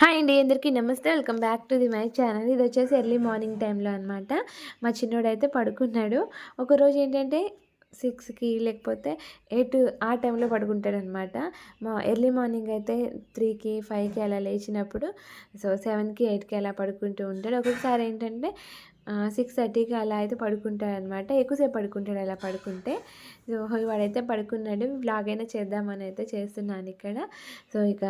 Hi అండి అందరికీ నమస్తే. Welcome back to the my channel. ఇది వచ్చేసి ఎర్లీ మార్నింగ్ టైంలో అనమాట మా చిన్నోడు అయితే పడుకున్నాడు. ఒకరోజు ఏంటంటే సిక్స్కి లేకపోతే ఎయిట్ ఆ టైంలో పడుకుంటాడనమాట మా ఎర్లీ మార్నింగ్ అయితే త్రీకి ఫైవ్కి అలా లేచినప్పుడు సో సెవెన్కి ఎయిట్కి అలా పడుకుంటూ ఉంటాడు. ఒక్కొక్కసారి ఏంటంటే సిక్స్ థర్టీకి అలా అయితే పడుకుంటాడు అనమాట ఎక్కువసేపు పడుకుంటాడు అలా పడుకుంటే. సో వాడైతే పడుకున్నాడు. బ్లాగ్ అయినా చేద్దామని అయితే చేస్తున్నాను ఇక్కడ. సో ఇక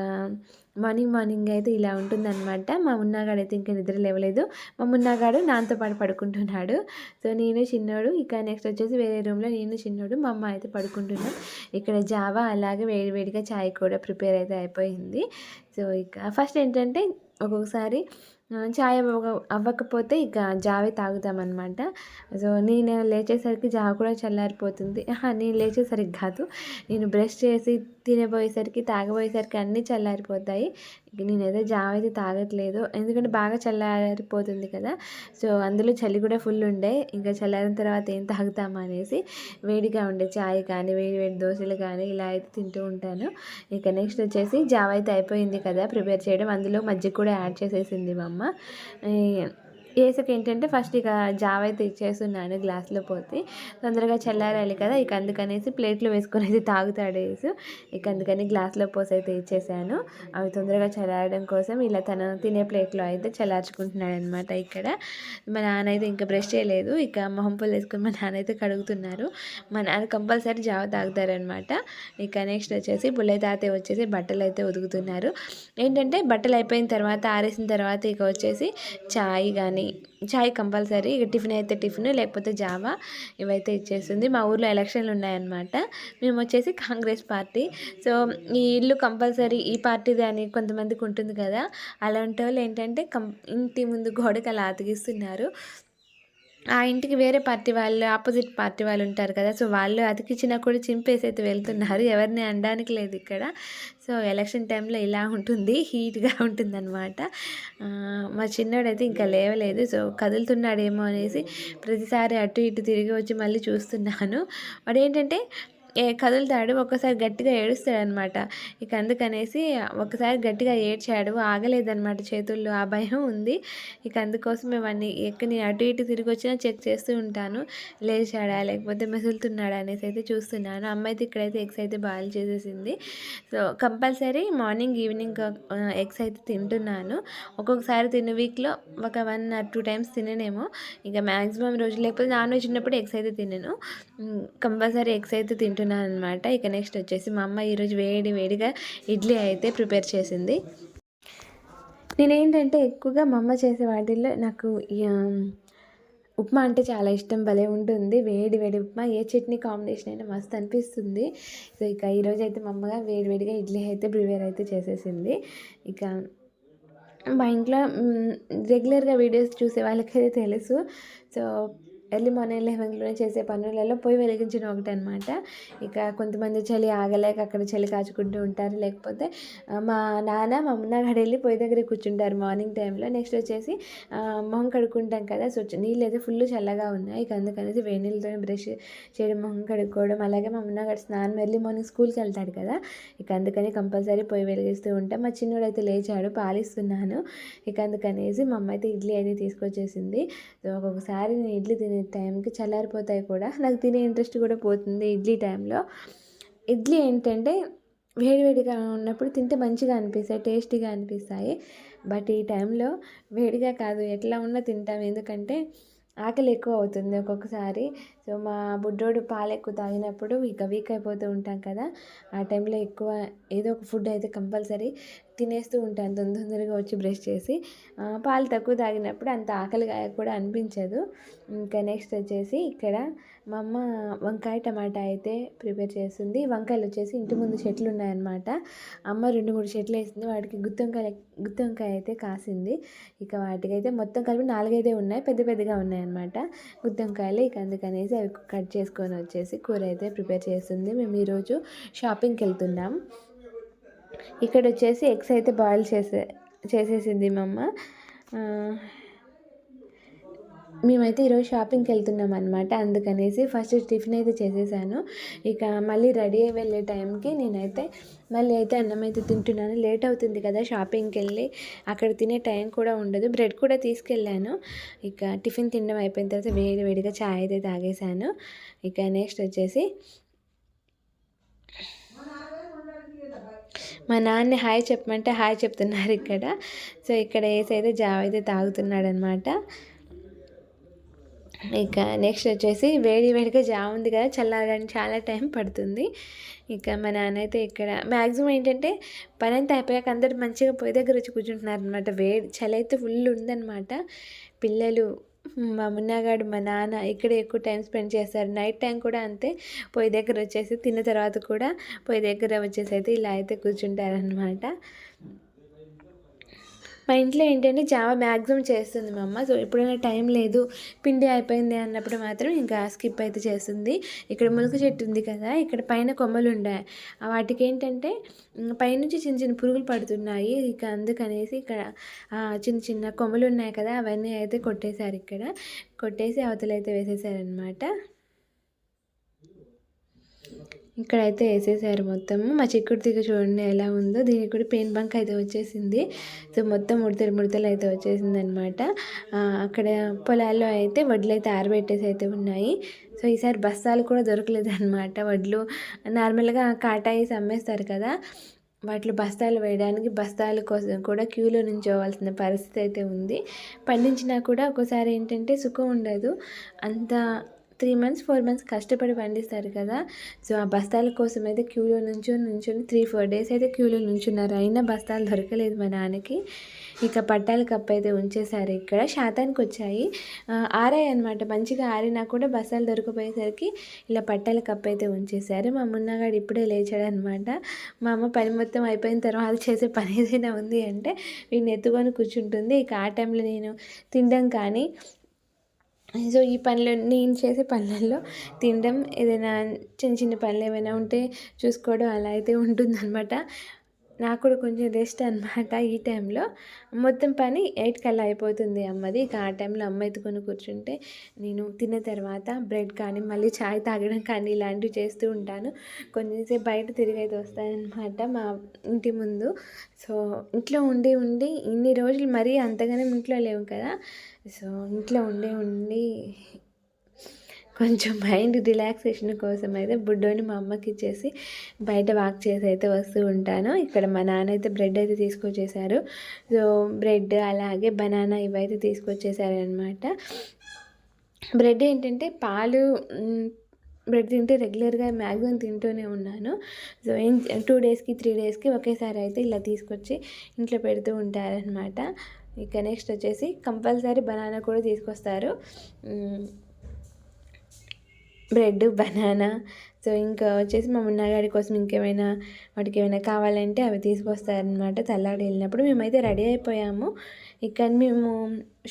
మార్నింగ్ మార్నింగ్ అయితే ఇలా ఉంటుందన్నమాట. మా మున్నాగాడు అయితే ఇంకా నిద్ర లేవలేదు. మా మున్నాగాడు నాతో పాటు పడుకుంటున్నాడు. సో నేను చిన్నోడు. ఇక నెక్స్ట్ వచ్చేసి వేరే రూమ్లో నేను చిన్నోడు. మా అమ్మ అయితే పడుకుంటున్నాం. ఇక్కడ జావా అలాగే వేడి వేడిగా చాయ్ కూడా ప్రిపేర్ అయితే అయిపోయింది. సో ఇక ఫస్ట్ ఏంటంటే ఒక్కొక్కసారి చాయ్ అవ్వకపోతే ఇక జావే తాగుతామన్నమాట సో నేను లేచేసరికి జావ కూడా చల్లారిపోతుంది. నేను లేచేసరికి కాదు. నేను బ్రష్ చేసి తినబోయేసరికి తాగబోయేసరికి అన్నీ చల్లారిపోతాయి. నేనైతే జావ అయితే తాగట్లేదు. ఎందుకంటే బాగా చల్లారిపోతుంది కదా. సో అందులో చలి కూడా ఫుల్ ఉండే. ఇంకా చల్లారిన తర్వాత ఏం తాగుతామా అనేసి వేడిగా ఉండే చాయ్ కానీ వేడి వేడి దోశలు కానీ ఇలా అయితే తింటూ ఉంటాను. ఇక నెక్స్ట్ వచ్చేసి జావ అయితే అయిపోయింది కదా ప్రిపేర్ చేయడం. అందులో మజ్జిగ కూడా యాడ్ చేసేసింది మా అమ్మ ఏసుకు ఏంటంటే ఫస్ట్ ఇక జావ అయితే ఇచ్చేస్తున్నాను గ్లాస్లో పోతే. తొందరగా చల్లారాలి కదా ఇక అందుకనేసి ప్లేట్లో వేసుకొని అయితే తాగుతాడు వేసు ఇక అందుకని గ్లాస్లో పోసి అయితే ఇచ్చేసాను. అవి తొందరగా చల్లారడం కోసం ఇలా తను తినే ప్లేట్లో అయితే చల్లార్చుకుంటున్నాడు అనమాట ఇక్కడ. మా నాన్న అయితే ఇంకా బ్రష్ చేయలేదు ఇక మొహం పుల్ వేసుకొని మా నాన్న అయితే కడుగుతున్నారు. మా నాన్న కంపల్సరీ జావ తాగుతారనమాట ఇక నెక్స్ట్ వచ్చేసి బుల్లయ్య తాతయ్య వచ్చేసి బట్టలు అయితే ఉదుకుతున్నారు ఏంటంటే బట్టలు అయిపోయిన తర్వాత ఆరేసిన తర్వాత ఇక వచ్చేసి చాయ్ కానీ చాయ్ కంపల్సరీ ఇక టిఫిన్ అయితే టిఫిన్ లేకపోతే జావా ఇవైతే ఇచ్చేస్తుంది మా ఊర్లో ఎలక్షన్లు ఉన్నాయన్నమాట. మేము వచ్చేసి కాంగ్రెస్ పార్టీ. సో ఈ ఇల్లు కంపల్సరీ ఈ పార్టీది అని కొంతమందికి ఉంటుంది కదా అలాంటి వాళ్ళు ఏంటంటే కం ఇంటి ముందు గోడకి అలా అతికిస్తున్నారు. ఆ ఇంటికి వేరే పార్టీ వాళ్ళు ఆపోజిట్ పార్టీ వాళ్ళు ఉంటారు కదా సో వాళ్ళు అతికిచ్చినా కూడా చింపేసి అయితే వెళ్తున్నారు. ఎవరిని అనడానికి లేదు ఇక్కడ. సో ఎలక్షన్ టైంలో ఇలా ఉంటుంది హీట్గా ఉంటుందన్నమాట. మా చిన్నోడైతే ఇంకా లేవలేదు సో కదులుతున్నాడేమో అనేసి ప్రతిసారి అటు ఇటు తిరిగి వచ్చి మళ్ళీ చూస్తున్నాను. వాడు ఏంటంటే కదులుతాడు ఒక్కసారి గట్టిగా ఏడుస్తాడు అనమాట ఇక అందుకనేసి ఒకసారి గట్టిగా ఏడ్చాడు. ఆగలేదనమాట చేతుల్లో. ఆ భయం ఉంది. ఇక అందుకోసం ఇవన్నీ నేను అటు ఇటు తిరిగి వచ్చినా చెక్ చేస్తూ ఉంటాను. లేచాడా? లేకపోతే మెసులుతున్నాడా అనేసి అయితే చూస్తున్నాను. అమ్మ అయితే ఇక్కడైతే ఎగ్స్ అయితే బాయిల్ చేసేసింది. So compulsory morning evening eggs అయితే తింటున్నాను. ఒక్కొక్కసారి తిన్న వీక్లో ఒక వన్ ఆర్ టూ టైమ్స్ తిననేమో. ఇక మ్యాక్సిమం రోజు లేకపోతే నాన్ వెజ్ ఉన్నప్పుడు ఎగ్స్ అయితే తినను. కంపల్సరీ ఎగ్స్ అయితే తింటున్నాను. పెట్టుకున్నాను అనమాట ఇక నెక్స్ట్ వచ్చేసి మా అమ్మ ఈరోజు వేడి వేడిగా ఇడ్లీ అయితే ప్రిపేర్ చేసింది. నేనేంటంటే ఎక్కువగా మా అమ్మ చేసే వాటిల్లో నాకు ఉప్మా అంటే చాలా ఇష్టం భలే ఉంటుంది. వేడి వేడి ఉప్మా ఏ చట్నీ కాంబినేషన్ అయినా మస్తు అనిపిస్తుంది. సో ఇక ఈరోజు అయితే మా అమ్మగా వేడి వేడిగా ఇడ్లీ అయితే ప్రిపేర్ అయితే చేసేసింది. ఇక మా ఇంట్లో రెగ్యులర్గా వీడియోస్ చూసే వాళ్ళకైతే తెలుసు. సో ఎర్లీ మార్నింగ్ లెవెన్లోనే చేసే పనులలో పొయ్యి వెలిగించడం ఒకటి అనమాట ఇక కొంతమంది చలి ఆగలేక అక్కడ చలి కాచుకుంటూ ఉంటారు. లేకపోతే మా నాన్న మా మున్నగాడు వెళ్ళి పొయ్యి దగ్గర కూర్చుంటారు మార్నింగ్ టైంలో నెక్స్ట్ వచ్చేసి మొహం కడుక్కుంటాం కదా. సో నీళ్ళు అయితే ఫుల్ చల్లగా ఉన్నాయి. ఇక అందుకనేసి వేడి నీళ్ళతో బ్రష్ చేయడం మొహం కడుక్కోవడం. అలాగే మా మున్నగాడు స్నానం ఎర్లీ మార్నింగ్ స్కూల్కి వెళ్తాడు కదా. ఇక అందుకని కంపల్సరీ పొయ్యి వెలిగిస్తూ ఉంటాం. మా చిన్నోడు అయితే లేచాడు పాలిస్తున్నాను. ఇక అందుకనేసి మా అమ్మ అయితే ఇడ్లీ అయితే తీసుకొచ్చేసింది. సో ఒక్కొక్కసారి నేను ఇడ్లీ తినే టైంకి చల్లారిపోతాయి కూడా. నాకు తినే ఇంట్రెస్ట్ కూడా పోతుంది ఇడ్లీ టైంలో. ఇడ్లీ ఏంటంటే వేడివేడిగా ఉన్నప్పుడు తింటే మంచిగా అనిపిస్తాయి టేస్టీగా అనిపిస్తాయి. బట్ ఈ టైంలో వేడిగా కాదు ఎట్లా ఉన్నా తింటాం. ఎందుకంటే ఆకలి ఎక్కువ అవుతుంది ఒక్కొక్కసారి. సో మా బుడ్డోడు పాలు ఎక్కువ తాగినప్పుడు ఇక వీక్ అయిపోతూ ఉంటాం కదా. ఆ టైంలో ఎక్కువ ఏదో ఒక ఫుడ్ అయితే కంపల్సరీ తినేస్తూ ఉంటాను. తొందర తొందరగా వచ్చి బ్రష్ చేసి పాలు తక్కువ తాగినప్పుడు అంత ఆకలిగా కూడా అనిపించదు. ఇంకా నెక్స్ట్ వచ్చేసి ఇక్కడ మా అమ్మ వంకాయ టమాటా అయితే ప్రిపేర్ చేస్తుంది. వంకాయలు వచ్చేసి ఇంటి ముందు చెట్లు ఉన్నాయన్నమాట. అమ్మ రెండు మూడు చెట్లు వేసింది. వాటికి గుత్తొంకాయ గుత్తొంకాయ అయితే కాసింది. ఇక వాటికైతే మొత్తం కలిపి నాలుగైదే ఉన్నాయి. పెద్ద పెద్దగా ఉన్నాయన్నమాట గుత్తొంకాయలు. ఇక అందుకనేసి అవి కట్ చేసుకొని వచ్చేసి కూర అయితే ప్రిపేర్ చేస్తుంది. మేము ఈరోజు షాపింగ్కి వెళ్తున్నాం. ఇక్కడ వచ్చేసి ఎగ్స్ అయితే బాయిల్ చేసే చేసేసింది మా అమ్మ. మేమైతే ఈరోజు షాపింగ్కి వెళ్తున్నాం అనమాట అందుకనేసి ఫస్ట్ టిఫిన్ అయితే చేసేసాను. ఇక మళ్ళీ రెడీ అయ్యి వెళ్ళే టైంకి నేనైతే మళ్ళీ అయితే అన్నం అయితే తింటున్నాను. లేట్ అవుతుంది కదా షాపింగ్కి వెళ్ళి. అక్కడ తినే టైం కూడా ఉండదు. బ్రెడ్ కూడా తీసుకెళ్ళాను. ఇక టిఫిన్ తినడం అయిపోయిన తర్వాత వేడి వేడిగా చాయ్ అయితే తాగేశాను. ఇక నెక్స్ట్ వచ్చేసి మా నాన్న హాయ్ చెప్పమంటే హాయ్ చెప్తున్నారు ఇక్కడ. సో ఇక్కడ ఏసైతే అయితే జావ అయితే తాగుతున్నాడనమాట. ఇక నెక్స్ట్ వచ్చేసి వేడి వేడిగా జామ్ ఉంది కదా చల్లారడానికి చాలా టైం పడుతుంది. ఇక మా నాన్న అయితే ఇక్కడ మ్యాక్సిమం ఏంటంటే పని అంతా అయిపోయాక అందరు మంచిగా పొయ్యి దగ్గర వచ్చి కూర్చుంటున్నారు అనమాట వేడి చలి అయితే ఫుల్ ఉందన్నమాట పిల్లలు మా మున్నాగాడు మా నాన్న ఇక్కడ ఎక్కువ టైం స్పెండ్ చేస్తారు. నైట్ టైం కూడా అంతే. పొయ్యి దగ్గర వచ్చేసి తిన్న తర్వాత కూడా పొయ్యి దగ్గర వచ్చేసి అయితే ఇలా అయితే కూర్చుంటారనమాట మా ఇంట్లో ఏంటంటే జావ మ్యాక్సిమం చేస్తుంది మా అమ్మ. సో ఎప్పుడైనా టైం లేదు పిండి అయిపోయింది అన్నప్పుడు మాత్రం ఇంకా స్కిప్ అయితే చేస్తుంది. ఇక్కడ ములక చెట్టు ఉంది కదా ఇక్కడ పైన కొమ్మలు ఉన్నాయి వాటికి ఏంటంటే పైనుంచి చిన్న చిన్న పురుగులు పడుతున్నాయి. ఇక అందుకనేసి ఇక్కడ చిన్న చిన్న కొమ్మలు ఉన్నాయి కదా అవన్నీ అయితే కొట్టేశారు ఇక్కడ. కొట్టేసి అవతలైతే వేసేసారనమాట ఇక్కడైతే వేసేసారు మొత్తము. మా చిక్కుడు తీగ చూడండి ఎలా ఉందో. దీనికి కూడా పెయిన్ బంక్ అయితే వచ్చేసింది. సో మొత్తం ముడతలు ముడతలు అయితే వచ్చేసింది అనమాట అక్కడ పొలాల్లో అయితే వడ్లు అయితే ఆరబెట్టేసి అయితే ఉన్నాయి. సో ఈసారి బస్తాలు కూడా దొరకలేదు అనమాట వడ్లు నార్మల్గా కాటాయిస్ అమ్మేస్తారు కదా. వాటిలో బస్తాలు వేయడానికి బస్తాల కోసం కూడా క్యూలో నుంచోవాల్సిన పరిస్థితి అయితే ఉంది. పండించినా కూడా ఒక్కోసారి ఏంటంటే సుఖం ఉండదు. అంత త్రీ మంత్స్ ఫోర్ మంత్స్ కష్టపడి పండిస్తారు కదా. సో ఆ బస్తాల కోసం అయితే క్యూలో నుంచొని నుంచొని త్రీ ఫోర్ డేస్ అయితే క్యూలో నుంచున్నారు. అయినా బస్తాలు దొరకలేదు మా నాన్నకి. ఇక పట్టాల కప్పు అయితే ఉంచేశారు ఇక్కడ. శాతానికి వచ్చాయి. ఆరాయి అనమాట మంచిగా ఆరినా కూడా బస్తాలు దొరికిపోయేసరికి ఇలా పట్టాల కప్పు అయితే ఉంచేశారు. మా మున్నగాడు ఇప్పుడే లేచాడు అనమాట మా అమ్మ పని మొత్తం అయిపోయిన తర్వాత చేసే పని ఏదైనా ఉంది అంటే వీడిని ఎత్తుకొని కూర్చుంటుంది. ఇక ఆ టైంలో నేను తినడం కానీ సో ఈ పనులు నేను చేసే పనులలో తినడం ఏదైనా చిన్న చిన్న పనులు ఏమైనా ఉంటే చూసుకోవడం అలా అయితే ఉంటుందన్నమాట. నాకు కూడా కొంచెం రెస్ట్ అనమాట ఈ టైంలో. మొత్తం పని ఎయిట్ కల్లా అయిపోతుంది అమ్మది. ఇక ఆ టైంలో అమ్మ ఎత్తుకొని కూర్చుంటే నేను తిన్న తర్వాత బ్రెడ్ కానీ మళ్ళీ చాయ్ తాగడం కానీ ఇలాంటివి చేస్తూ ఉంటాను. కొంచెంసేపు బయట తిరిగి అయితే వస్తానమాట మా ఇంటి ముందు. సో ఇంట్లో ఉండి ఉండి ఇన్ని రోజులు మరీ అంతగానే ఇంట్లో లేవు కదా. సో ఇంట్లో ఉండి ఉండి కొంచెం మైండ్ రిలాక్సేషన్ కోసం అయితే బుడ్డోని మా అమ్మకి ఇచ్చేసి బయట వాక్ చేసి అయితే వస్తూ ఉంటాను. ఇక్కడ మా నాన్న అయితే బ్రెడ్ అయితే తీసుకొచ్చేసారు. సో బ్రెడ్ అలాగే బనానా ఇవైతే తీసుకొచ్చేసారనమాట బ్రెడ్ ఏంటంటే పాలు బ్రెడ్ తింటే రెగ్యులర్గా మ్యాక్సిమం తింటూనే ఉన్నాను. సో టూ డేస్కి త్రీ డేస్కి ఒకేసారి అయితే ఇలా తీసుకొచ్చి ఇంట్లో పెడుతూ ఉంటారనమాట ఇక నెక్స్ట్ వచ్చేసి కంపల్సరీ బనానా కూడా తీసుకొస్తారు. Bread banana. సో ఇంకా వచ్చేసి మా మున్నగాడి కోసం ఇంకేమైనా వాటికి ఏమైనా కావాలంటే అవి తీసుకొస్తారనమాట తల్లాడి వెళ్ళినప్పుడు మేమైతే రెడీ అయిపోయాము. ఇక్కడ మేము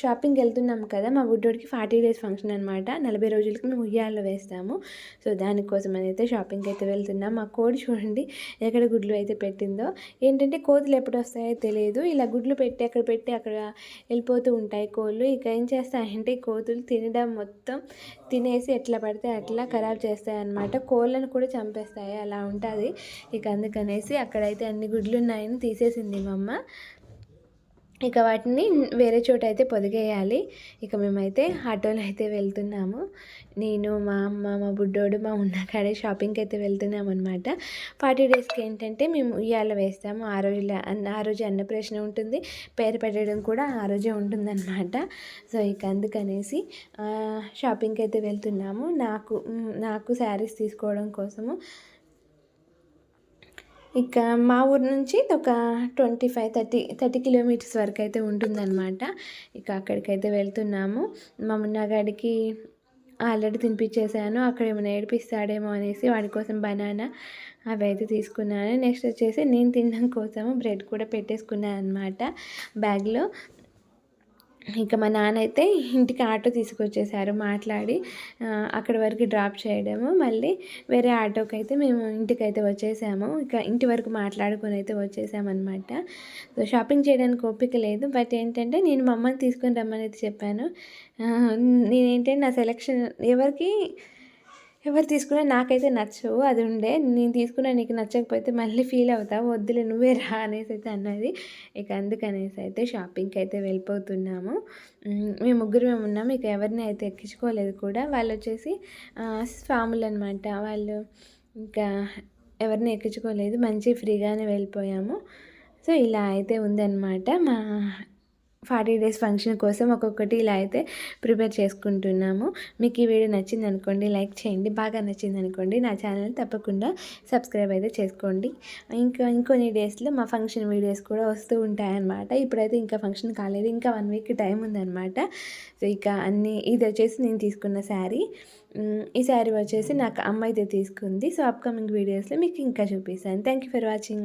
షాపింగ్కి వెళ్తున్నాం కదా మా బుడ్డోడికి ఫార్టీ డేస్ ఫంక్షన్ అనమాట నలభై రోజులకి మేము ఉయ్యాల్లో వేస్తాము. సో దానికోసం అయితే షాపింగ్కి అయితే వెళ్తున్నాం. మా కోడి చూడండి ఎక్కడ గుడ్లు అయితే పెట్టిందో. ఏంటంటే కోతులు ఎప్పుడు వస్తాయో తెలియదు. ఇలా గుడ్లు పెట్టి అక్కడ పెట్టి అక్కడ వెళ్ళిపోతూ ఉంటాయి కోళ్ళు. ఇక ఏం చేస్తాయంటే కోతులు తినడం మొత్తం తినేసి ఎట్లా పడితే అట్లా ఖరాబ్ చేస్తాయి అన్నమాట. కోళ్ళను కూడా చంపేస్తాయి అలా ఉంటుంది. ఇక అందుకనేసి అక్కడైతే అన్ని గుడ్లు ఉన్నాయని తీసేసింది మా అమ్మ. ఇక వాటిని వేరే చోట అయితే పొదిగేయాలి. ఇక మేమైతే ఆటోలో అయితే వెళ్తున్నాము. నేను మా అమ్మ మా బుడ్డోడు మా ఉన్న కాడే షాపింగ్కి అయితే వెళ్తున్నాం అనమాట ఫార్టీ డేస్కి ఏంటంటే మేము ఉయ్యాల వేస్తాము. ఆ రోజు ఆ రోజు అన్నప్రేషన్ ఉంటుంది. పేరు పెట్టడం కూడా ఆ రోజే ఉంటుందన్నమాట. సో ఇక అందుకనేసి షాపింగ్కి అయితే వెళ్తున్నాము. నాకు నాకు శారీస్ తీసుకోవడం కోసము ఇక మా ఊరు నుంచి ఒక twenty five thirty thirty kilometres వరకు అయితే ఉంటుందన్నమాట. ఇక అక్కడికైతే వెళ్తున్నాము. మా మున్నగాడికి ఆల్రెడీ తినిపించేసాను అక్కడ ఏమైనా ఏడిపిస్తాడేమో అనేసి వాడి కోసం బనానా అవి అయితే తీసుకున్నాను. నెక్స్ట్ వచ్చేసి నేను తినడం కోసము బ్రెడ్ కూడా పెట్టేసుకున్నాను అనమాట బ్యాగ్లో. ఇక మా నాన్న అయితే ఇంటికి ఆటో తీసుకొచ్చేసారు మాట్లాడి అక్కడి వరకు డ్రాప్ చేయడము. మళ్ళీ వేరే ఆటోకి అయితే మేము ఇంటికి అయితే వచ్చేసాము. ఇక ఇంటి వరకు మాట్లాడుకొని అయితే వచ్చేసామన్నమాట. సో షాపింగ్ చేయడానికి ఓపిక లేదు. బట్ ఏంటంటే నేను మా అమ్మని తీసుకొని రమ్మని అయితే చెప్పాను నేనేంటంటే నా సెలెక్షన్ ఎవరికి ఎవరు తీసుకున్నా నాకైతే నచ్చవు అది ఉండే. నేను తీసుకున్నా నీకు నచ్చకపోతే మళ్ళీ ఫీల్ అవుతావు వద్దులే నువ్వే రా అనేసి అయితే అన్నది. ఇక అందుకనేసి అయితే షాపింగ్కి అయితే వెళ్ళిపోతున్నాము. మేము ముగ్గురు మేము ఉన్నాము. ఇక ఎవరిని అయితే ఎక్కించుకోలేదు కూడా వాళ్ళు వచ్చేసి స్వాములు అనమాట వాళ్ళు ఇంకా ఎవరిని ఎక్కించుకోలేదు. మంచి ఫ్రీగానే వెళ్ళిపోయాము. సో ఇలా అయితే ఉందన్నమాట. మా ఫార్టీ డేస్ ఫంక్షన్ కోసం ఒక్కొక్కటి ఇలా అయితే ప్రిపేర్ చేసుకుంటున్నాము. మీకు ఈ వీడియో నచ్చింది అనుకోండి లైక్ చేయండి. బాగా నచ్చింది అనుకోండి నా ఛానల్ తప్పకుండా సబ్స్క్రైబ్ అయితే చేసుకోండి. ఇంకా ఇంకొన్ని డేస్లో మా ఫంక్షన్ వీడియోస్ కూడా వస్తూ ఉంటాయన్నమాట. ఇప్పుడైతే ఇంకా ఫంక్షన్ కాలేదు. ఇంకా వన్ వీక్ టైం ఉందన్నమాట. సో ఇక అన్నీ ఇది వచ్చేసి నేను తీసుకున్న శారీ. ఈ శారీ వచ్చేసి నాకు అమ్మ అయితే తీసుకుంది. సో అప్కమింగ్ వీడియోస్లో మీకు ఇంకా చూపిస్తాను. Thank you for watching